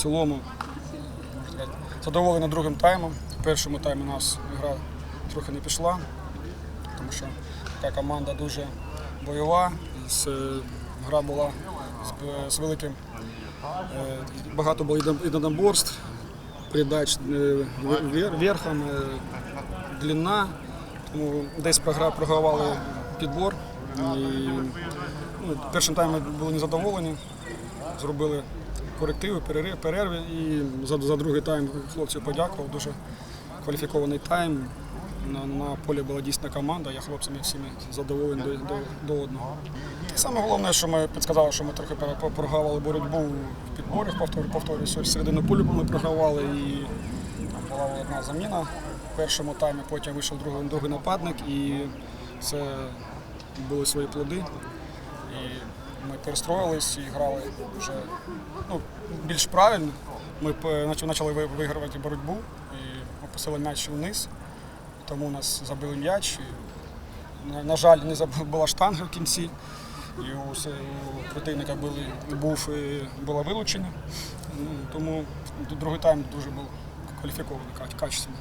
цілому можна задоволений другим таймом. В першому таймі у нас гра трохи не пішла, тому що така команда дуже бойова. Е, гра була з, з великим. е, Багато було єдин- єдиноборств, передач е, верхом, е, длина. Тому десь програ- програвали підбор. І, ну, першим таймом були незадоволені, зробили корективи, перерви. І за, за другий тайм хлопців подякував. Дуже кваліфікований тайм. На, на полі була дійсна команда, я хлопцями всіми задоволений до, до, до одного. І саме головне, що ми підсказали, що ми трохи програвали боротьбу в підборах, повторюю, повторюю, середину полю ми програвали і там була одна заміна в першому таймі, потім вийшов другий, другий нападник і це були свої плоди. І ми перестроїлись і грали вже ну, більш правильно. Ми почали вигравати боротьбу і опустили м'яч вниз. Тому у нас забили м'яч. І, на, жаль, не була штанга в кінці. І у, у противника були, був, і було вилучення. Ну, тому другий тайм дуже був кваліфікований, качественний.